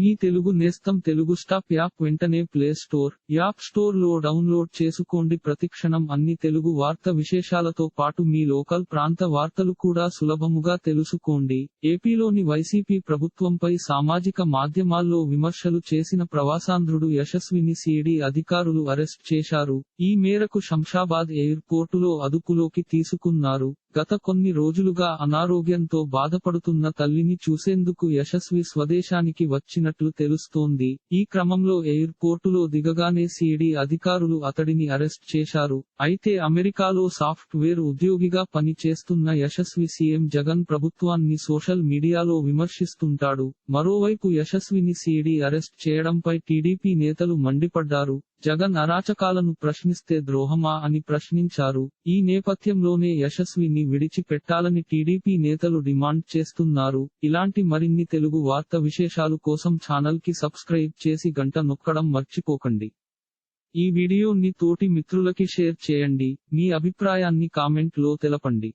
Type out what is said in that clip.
మీ తెలుగు నేస్తం Telugu stop app వెంటనే play store app స్టోర్లో డౌన్లోడ్ చేసుకోండి. ప్రతిక్షణం అన్ని తెలుగు వార్త విశేషాలతో పాటు మీ లోకల్ ప్రాంత వార్తలు కూడా సులభముగా తెలుసుకోండి. ఏపీలోని వైసీపీ ప్రభుత్వంపై సామాజిక మాధ్యమాల్లో విమర్శలు చేసిన ప్రవాసాంధ్రుడు యశస్విని సిఐడి అధికారులు అరెస్ట్ చేశారు. ఈ మేరకు శంషాబాద్ ఎయిర్పోర్టులో అదుపులోకి తీసుకున్నారు. గత కొన్ని రోజులుగా అనారోగ్యంతో బాధపడుతున్న తల్లిని చూసేందుకు యశస్వి స్వదేశానికి వచ్చినట్లు తెలుస్తోంది. ఈ క్రమంలో ఎయిర్పోర్టులో దిగగానే సిఐడి అధికారులు అతడిని అరెస్ట్ చేశారు. అయితే అమెరికాలో సాఫ్ట్వేర్ ఉద్యోగిగా పని చేస్తున్న యశస్వి సీఎం జగన్ ప్రభుత్వాన్ని సోషల్ మీడియాలో విమర్శిస్తుంటాడు. మరోవైపు యశస్విని సిఐడి అరెస్ట్ చేయడంపై టీడీపీ నేతలు మండిపడ్డారు. జగన్ అరాచకాలను ప్రశ్నిస్తే ద్రోహమా అని ప్రశ్నించారు. ఈ నేపథ్యంలోనే యశస్విని విడిచిపెట్టాలని టీడీపీ నేతలు డిమాండ్ చేస్తున్నారు. ఇలాంటి మరిన్ని తెలుగు వార్త విశేషాలు కోసం ఛానల్కి సబ్స్క్రైబ్ చేసి గంట నొక్కడం మర్చిపోకండి. ఈ వీడియోని తోటి మిత్రులకి షేర్ చేయండి. మీ అభిప్రాయాన్ని కామెంట్లో తెలపండి.